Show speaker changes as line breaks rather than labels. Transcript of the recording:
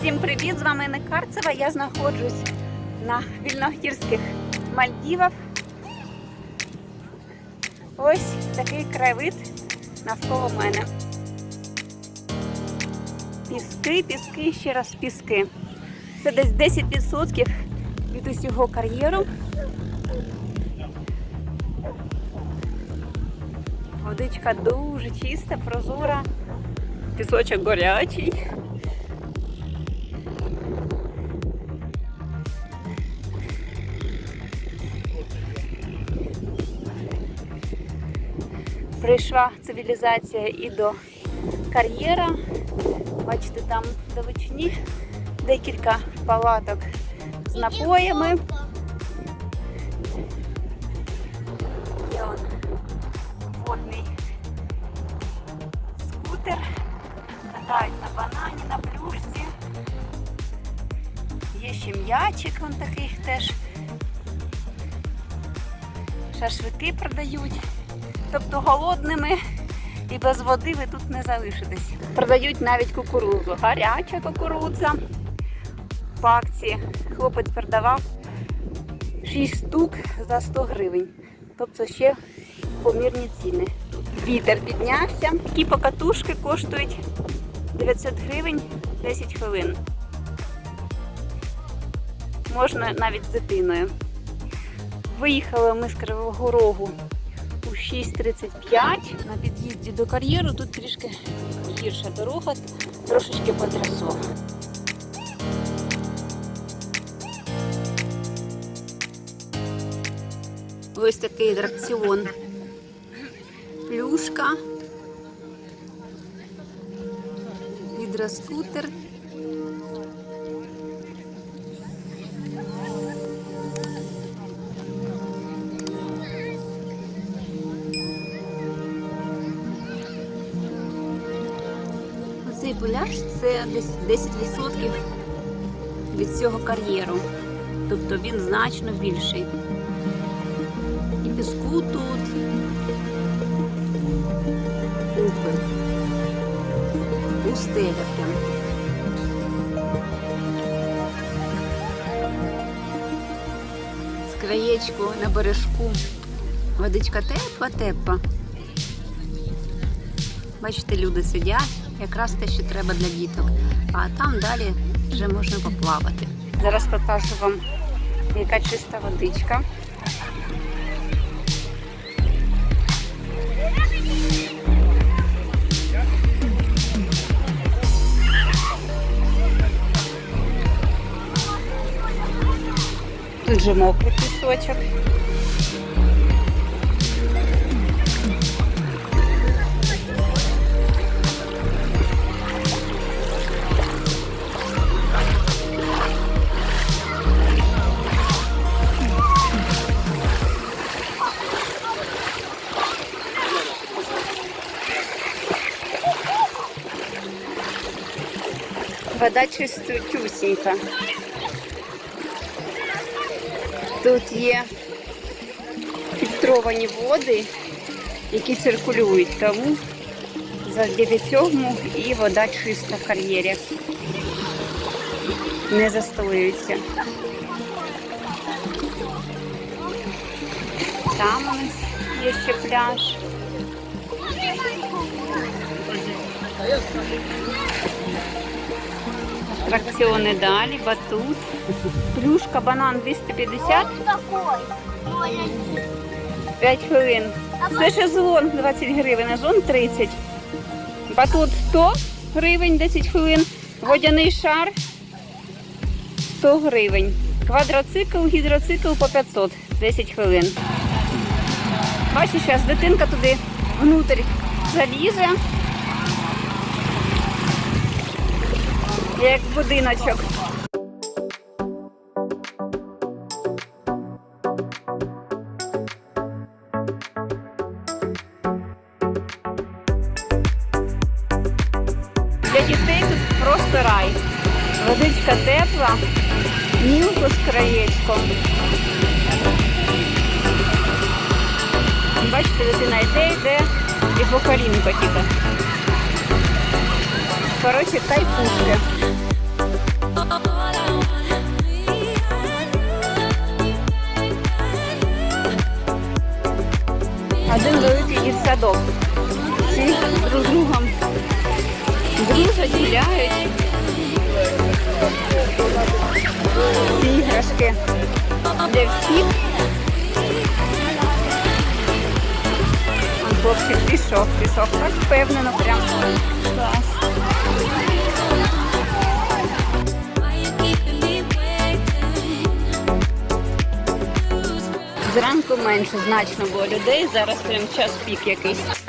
Всім привіт! З вами Інна Карцева. Я знаходжусь на вільногірських Мальдівах. Ось такий краєвид навколо мене. Піски, піски, ще раз піски. Це десь 10% від усього кар'єру. Водичка дуже чиста, прозора, пісочок горячий. Прийшла цивілізація і до кар'єра. Бачите, там далечині декілька палаток з напоями. Є он водний скутер. Катають на банані, на плюшці. Є ще м'ячик, он такий теж. Шашлики продають. Тобто голодними і без води ви тут не залишитесь. Продають навіть кукурудзу. Гаряча кукурудза. По акції хлопець продавав 6 штук за 100 гривень. Тобто ще помірні ціни. Вітер піднявся. Такі покатушки коштують 900 гривень 10 хвилин. Можна навіть з дитиною. Виїхали ми з Кривого Рогу 6.35 на під'їзді до кар'єру. Тут трішки гірша дорога, трошечки потрясо. Ось такий атракціон. Плюшка. Гідроскутер. Оцей пляж це десь 10% від цього кар'єру. Тобто він значно більший. І піску тут. Купи. Пустеля прям. З на бережку. Водичка тепла-тепла. Бачите, люди сидять, якраз те, що треба для діток. А там далі вже можна поплавати. Зараз покажу вам, яка чиста водичка. Тут же мокрий пісочок. Вода чистотюсінька. Тут є фільтровані води, які циркулюють, тому завдяки цьому і вода чиста в кар'єрі. Не застоюється. Там у нас є ще пляж. Атракціони далі, батут. Плюшка, банан 250,
такой? Маленький.
5 хвилин. Це шезлонг 20 гривень, а зон 30. Батут 100 гривень 10 хвилин. Водяний шар 100 гривень. Квадроцикл, гідроцикл по 500 10 хвилин. Бачиш, зараз дитинка туди внутрі залізе. Як будиночок. Для дітей тут просто рай. Водичка тепла, мілко з краєчком. Бачите, дитина йде, йде і по колінку тільки. Коротше, кайфушки. Один великий дітсадок. Всі друг з другом дружать, гуляють. Іграшки для всіх. Хлопчик пішов, пішов. Так впевнено, прям клас. Менше значно було людей, зараз прям час пік якийсь.